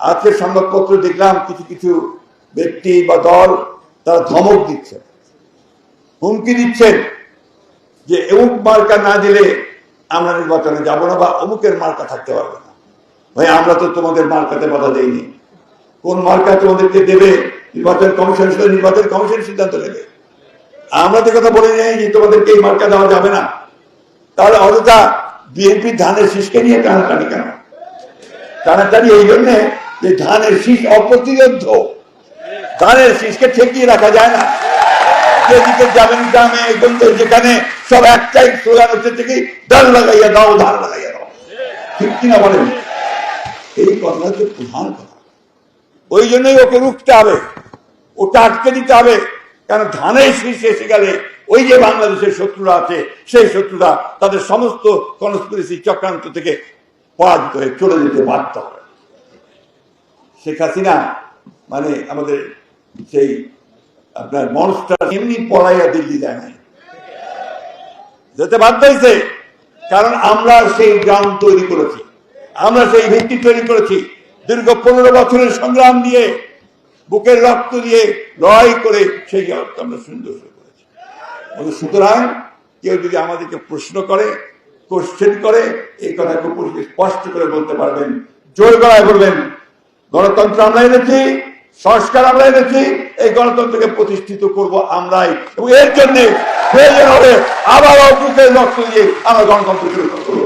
আজকের সংবাদপত্র দেখলাম কিছু কিছু ব্যক্তি বা দল তারা ধমক দিচ্ছে। হুমকি দিচ্ছেন যে অমুক মার্কা না দিলে আমরা নির্বাচনে যাব না বা অমুকের মার্কা থাকতে পারবে না। ভাই, আমরা তো তোমাদের মার্কাতে বাধা দেইনি। কোন মার্কা তোমাদেরকে দেবে? নির্বাচন কমিশন শুধু নির্বাচন কমিশন সিদ্ধান্ত নেবে। আমরা তো কথা বলে যাই যে তোমাদেরকে এই মার্কা দেওয়া যাবে না। তাহলে অযথা বিএনপি ধানের শীষকে নিয়ে টানাটানি কেন? টানাটানি এই জন্যে যে ধানের শীষ অপ্রতিরোধ ধানের শীষকে ঠেকিয়ে রাখা যায় না। যেদিকে যাবেন গ্রামে, গঞ্জে, যেখানে সব একটাই স্লোগান হচ্ছে থেকে লাগাইয়া দাও, ধান লাগাইয়া দাও। ঠিক কিনা বলেন? এই কথা হচ্ছে প্রধান কথা। ওই জন্যই ওকে রুখতে হবে ওটা আটকে দিতে হবে। কারণ ধানের শীর্ষে এসে গেলে ওই যে বাংলাদেশের শত্রুরা আছে, সেই শত্রুরা তাদের সমস্ত কনস্পিরেসি চক্রান্ত থেকে পরাজিত হয়ে চলে যেতে বাধ্য হবে। শেখ হাসিনা মানে আমাদের সেই আপনার মনস্টার এমনি পড়াইয়া দিল্লি যায় নাই। যেতে বাধ্য হয়েছে কারণ আমরা সেই গ্রাউন্ড তৈরি করেছি। আমরা সেই ভিত্তি তৈরি করেছি। দীর্ঘ পনেরো বছরের সংগ্রাম দিয়ে বুকের রক্ত দিয়ে লড়াই করে সেই জায়গাটা আমরা সুন্দর করে করেছি। সুতরাং কেউ যদি আমাদেরকে প্রশ্ন করে কোশ্চেন করে, এই কথা খুব স্পষ্ট করে বলতে পারবেন, জোর গলায় বলবেন গণতন্ত্র আমরা এনেছি, সংস্কার আমরা এনেছি, এই গণতন্ত্রকে প্রতিষ্ঠিত করব আমরাই। এবং এর জন্য প্রয়োজন হবে রক্ত দিয়ে আমরা গণতন্ত্র শুরু করব।